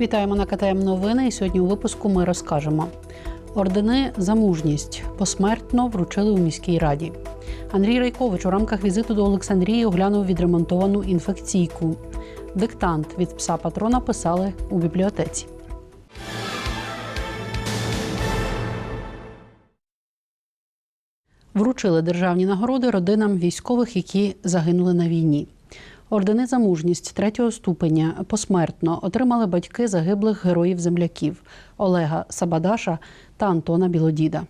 Вітаємо на КТМ Новини. І сьогодні у випуску ми розкажемо. Ордени за мужність посмертно вручили у міській раді. Андрій Райкович у рамках візиту до Олександрії оглянув відремонтовану інфекційку. Диктант від пса патрона писали у бібліотеці. Вручили державні нагороди родинам військових, які загинули на війні. Ордени за мужність третього ступеня посмертно отримали батьки загиблих героїв земляків Олега Сабадаша та Антона Білодіда.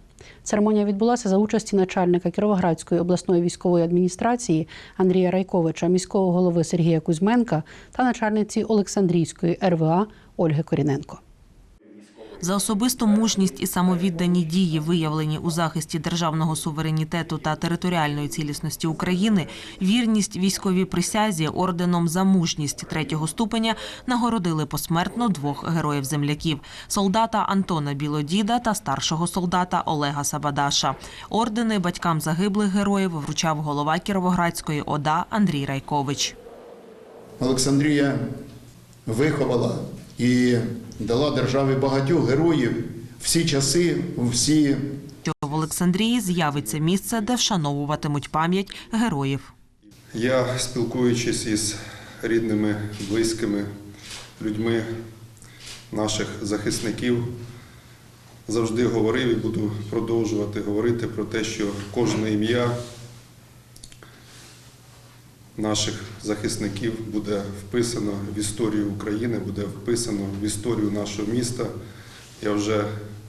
Церемонія відбулася за участі начальника Кіровоградської обласної військової адміністрації Андрія Райковича, міського голови Сергія Кузьменка та начальниці Олександрійської РВА Ольги Коріненко. За особисту мужність і самовіддані дії, виявлені у захисті державного суверенітету та територіальної цілісності України, вірність військовій присязі орденом за мужність третього ступеня нагородили посмертно двох героїв-земляків – солдата Антона Білодіда та старшого солдата Олега Сабадаша. Ордени батькам загиблих героїв вручав голова Кіровоградської ОДА Андрій Райкович. Олександрія виховала і дала державі багатьох героїв всі часи, всі в Олександрії з'явиться місце, де вшановуватимуть пам'ять героїв. Я, спілкуючись із рідними, близькими людьми наших захисників, завжди говорив і буду продовжувати говорити про те, що кожне ім'я наших захисників буде вписано в історію України, буде вписано в історію нашого міста. Я вже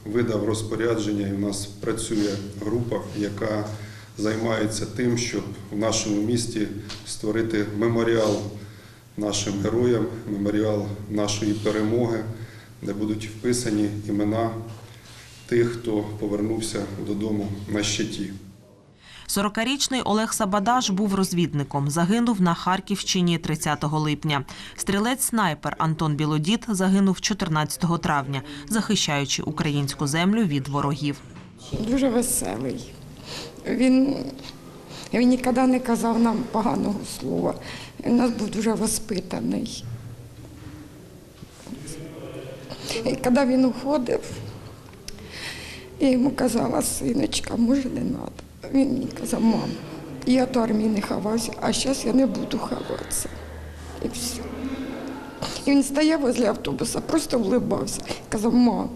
видав розпорядження, і у нас працює група, яка займається тим, щоб в нашому місті створити меморіал нашим героям, меморіал нашої перемоги, де будуть вписані імена тих, хто повернувся додому на щиті. 40-річний Олег Сабадаш був розвідником. Загинув на Харківщині 30 липня. Стрілець-снайпер Антон Білодід загинув 14 травня, захищаючи українську землю від ворогів. Дуже веселий. Він, він ніколи не казав нам поганого слова. Він нас був дуже воспитаний. І коли він уходив, я йому казала, синочка, може не треба. Він мені казав, мам, я до армії не ховався, а зараз я не буду ховатися. І все. І він стояв возле автобуса, просто влибався. Казав, мам,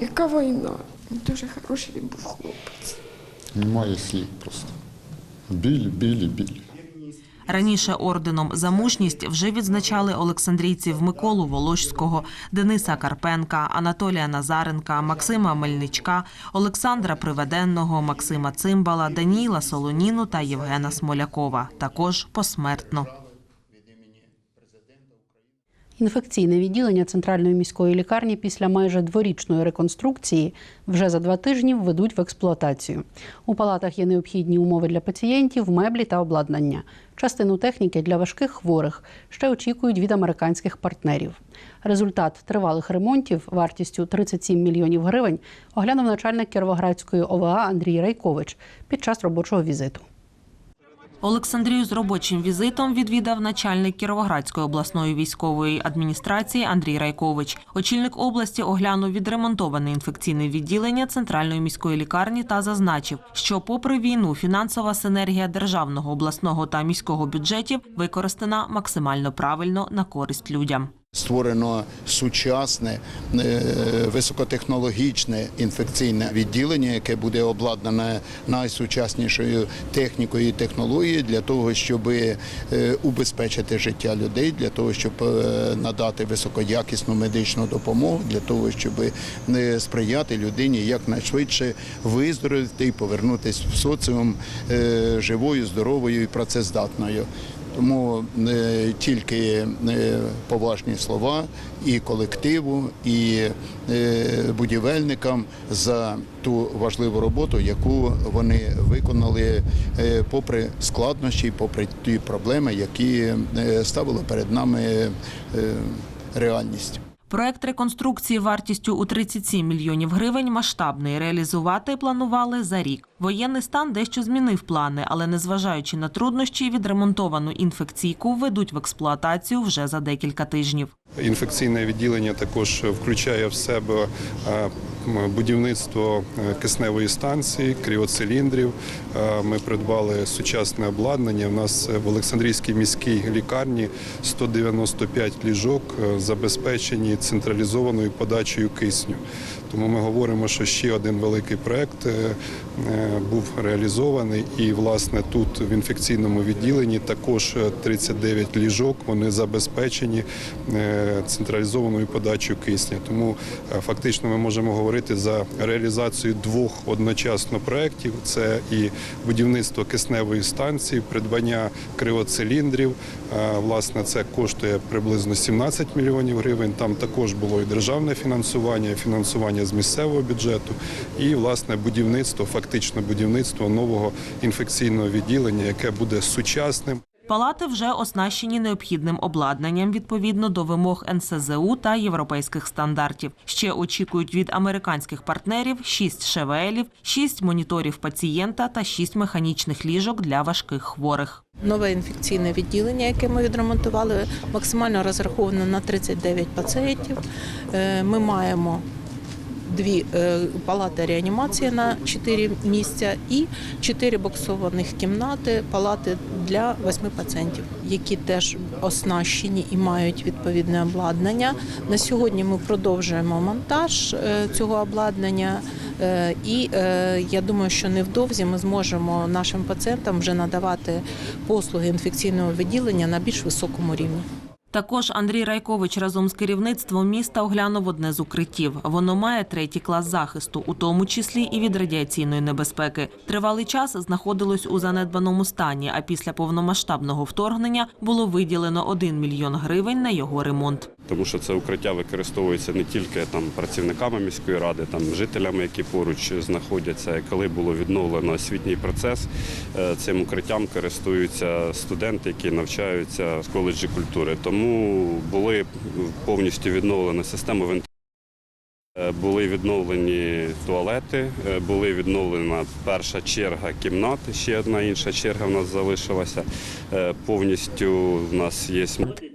яка війна? Він дуже хороший був хлопець. Немає слів просто. Білі, білі, біль. Раніше орденом за мужність вже відзначали олександрійців Миколу Волошського, Дениса Карпенка, Анатолія Назаренка, Максима Мельничка, Олександра Приведенного, Максима Цимбала, Даніїла Солоніну та Євгена Смолякова. Також посмертно. Інфекційне відділення центральної міської лікарні після майже дворічної реконструкції вже за два тижні введуть в експлуатацію. У палатах є необхідні умови для пацієнтів, меблі та обладнання. Частину техніки для важких хворих ще очікують від американських партнерів. Результат тривалих ремонтів вартістю 37 мільйонів гривень оглянув начальник Кіровоградської ОВА Андрій Райкович під час робочого візиту. Олександрію з робочим візитом відвідав начальник Кіровоградської обласної військової адміністрації Андрій Райкович. Очільник області оглянув відремонтоване інфекційне відділення центральної міської лікарні та зазначив, що, попри війну, фінансова синергія державного, обласного та міського бюджетів використана максимально правильно на користь людям. Створено сучасне е, високотехнологічне інфекційне відділення, яке буде обладнане найсучаснішою технікою і технологією для того, щоб е, убезпечити життя людей, для того, щоб е, надати високоякісну медичну допомогу, для того, щоб сприяти людині якнайшвидше виздоровити і повернутися в соціум живою, здоровою і працездатною. Тому не тільки е, поважні слова і колективу, і е, будівельникам за ту важливу роботу, яку вони виконали е, попри складнощі, попри ті проблеми, які ставили перед нами реальність. Проект реконструкції вартістю у 37 мільйонів гривень масштабний. Реалізувати планували за рік. Воєнний стан дещо змінив плани, але незважаючи на труднощі, відремонтовану інфекційку введуть в експлуатацію вже за декілька тижнів. Інфекційне відділення також включає в себе е, будівництво е, кисневої станції, кріоциліндрів. Е, Ми придбали сучасне обладнання. У нас в Олександрійській міській лікарні 195 ліжок забезпечені централізованою подачею кисню. Тому ми говоримо, що ще один великий проект був реалізований. І, власне, тут в інфекційному відділенні також е, 39 ліжок. Вони забезпечені централізованою подачею кисня. Тому е, фактично ми можемо говорити за реалізацію двох одночасно проєктів. Це і будівництво кисневої станції, придбання кривоциліндрів. Е, Власне, це коштує приблизно 17 мільйонів гривень. Там також було і державне фінансування, і фінансування з місцевого бюджету, і власне будівництво, фактично будівництво нового інфекційного відділення, яке буде сучасним. Палати вже оснащені необхідним обладнанням відповідно до вимог НСЗУ та європейських стандартів. Ще очікують від американських партнерів 6 ШВЛів, 6 моніторів пацієнта та 6 механічних ліжок для важких хворих. Нове інфекційне відділення, яке ми відремонтували, максимально розраховано на 39 пацієнтів. Е, Ми маємо дві е, палати реанімації на 4 місця і 4 боксованих кімнати, палати для 8 пацієнтів, які теж оснащені і мають відповідне обладнання. На сьогодні ми продовжуємо монтаж е, цього обладнання. Е, І я думаю, що невдовзі ми зможемо нашим пацієнтам вже надавати послуги інфекційного відділення на більш високому рівні. Також Андрій Райкович разом з керівництвом міста оглянув одне з укриттів. Воно має третій клас захисту, у тому числі і від радіаційної небезпеки. Тривалий час знаходилось у занедбаному стані. А після повномасштабного вторгнення було виділено 1 мільйон гривень на його ремонт. тому що це укриття використовується не тільки там працівниками міської ради, там жителями, які поруч знаходяться. Коли було відновлено освітній процес, е, цим укриттям користуються студенти, які навчаються в коледжі культури. Тому були повністю відновлена система вентиляції. Е, Були відновлені туалети, е, були відновлена перша черга кімнат, ще одна інша черга в нас залишилася. Е, Повністю в нас є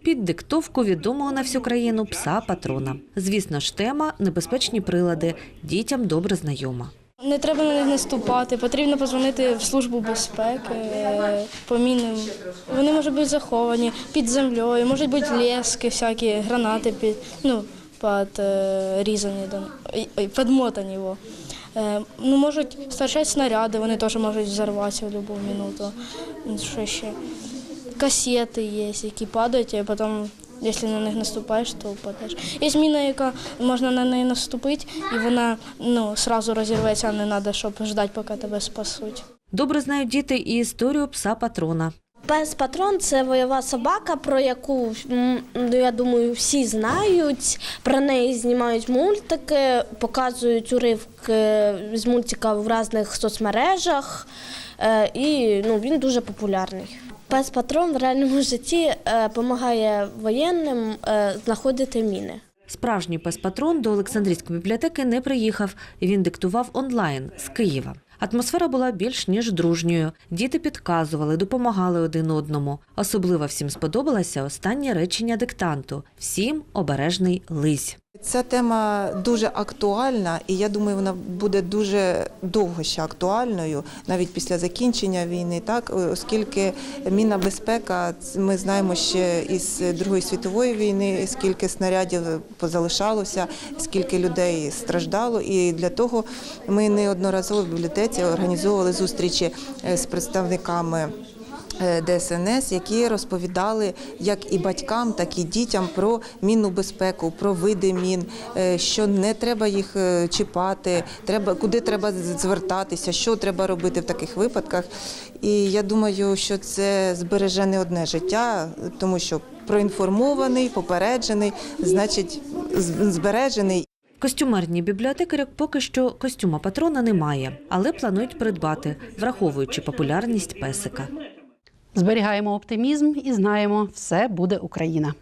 Під диктовку відомого на всю країну пса патрона. Звісно ж, тема небезпечні прилади дітям добре знайома. Не треба на них наступати, потрібно позвонити в службу безпеки е, по. Вони можуть бути заховані під землею, можуть бути лески, всякі гранати під ну підрізані, підмотані. Його. Е, Ну, можуть старчати снаряди, вони теж можуть взорватися в будь-яку минуту. Що ще? Касети є, які падають, а потім, якщо на них наступаєш, то впадеш. Є міна, яка можна на неї наступити, і вона ну, одразу розірветься, а не треба, щоб ждати, поки тебе спасуть. Добре знають діти і історію пса патрона. Пес патрон це бойова собака, про яку ну, я думаю всі знають. Про неї знімають мультики, показують уривки з мультика в різних соцмережах. Е, І ну, він дуже популярний. Пес патрон в реальному житті допомагає воєнним е, знаходити міни. Справжній пес патрон до Олександрійської бібліотеки не приїхав. Він диктував онлайн з Києва. Атмосфера була більш ніж дружньою. Діти підказували, допомагали один одному. Особливо всім сподобалося останнє речення диктанту: всім обережний лись. Ця тема дуже актуальна, і я думаю, вона буде дуже довго ще актуальною, навіть після закінчення війни, так оскільки мінна безпека, ми знаємо ще із Другої світової війни, скільки снарядів позалишалося, скільки людей страждало. І для того ми неодноразово в бібліотеці організовували зустрічі е, з представниками. Е, ДСНС, які розповідали як і батькам, так і дітям про мінну безпеку, про види мін, е, що не треба їх е, чіпати, треба куди треба звертатися, що треба робити в таких випадках. І я думаю, що це збереже не одне життя, тому що проінформований, попереджений, значить збережений. Костюмерні бібліотекаря поки що костюма патрона немає, але планують придбати, враховуючи популярність песика. Зберігаємо оптимізм і знаємо, все буде Україна.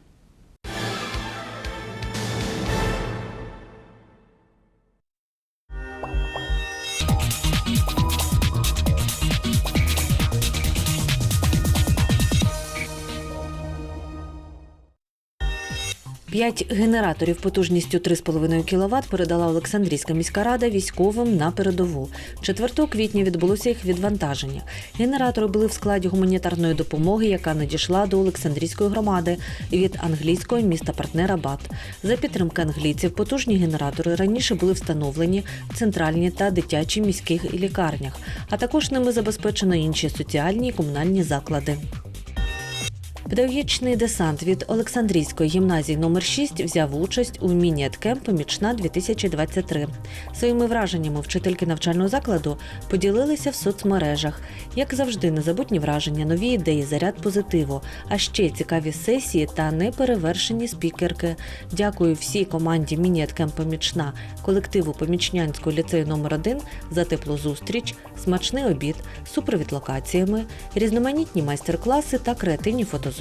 П'ять генераторів потужністю 3,5 кВт передала Олександрійська міська рада військовим на передову. 4 квітня відбулося їх відвантаження. Генератори були в складі гуманітарної допомоги, яка надійшла до Олександрійської громади від англійського міста партнера БАТ. За підтримки англійців потужні генератори раніше були встановлені в центральній та дитячій міських лікарнях, а також ними забезпечено інші соціальні і комунальні заклади. Педагогічний десант від Олександрійської гімназії номер 6 взяв участь у міні-еткемп «Помічна 2023 Своїми враженнями вчительки навчального закладу поділилися в соцмережах. Як завжди, незабутні враження, нові ідеї, заряд позитиву, а ще цікаві сесії та неперевершені спікерки. Дякую всій команді міні-еткемп «Помічна», колективу Помічнянського ліцею номер 1 за теплу зустріч, смачний обід, супровід локаціями, різноманітні майстер-класи та креативні фотозони.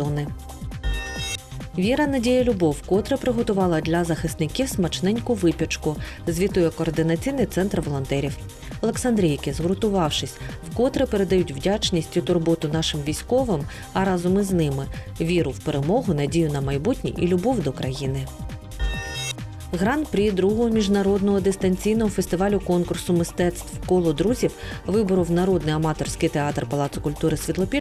Віра, Надія, Любов котре приготувала для захисників смачненьку випічку, звітує координаційний центр волонтерів. Олександрійки, згуртувавшись, вкотре передають вдячність і турботу нашим військовим, а разом із ними віру в перемогу, надію на майбутнє і любов до країни. Гран-прі другого міжнародного дистанційного фестивалю конкурсу мистецтв коло друзів виборов народний аматорський театр Палацу культури Світлопіль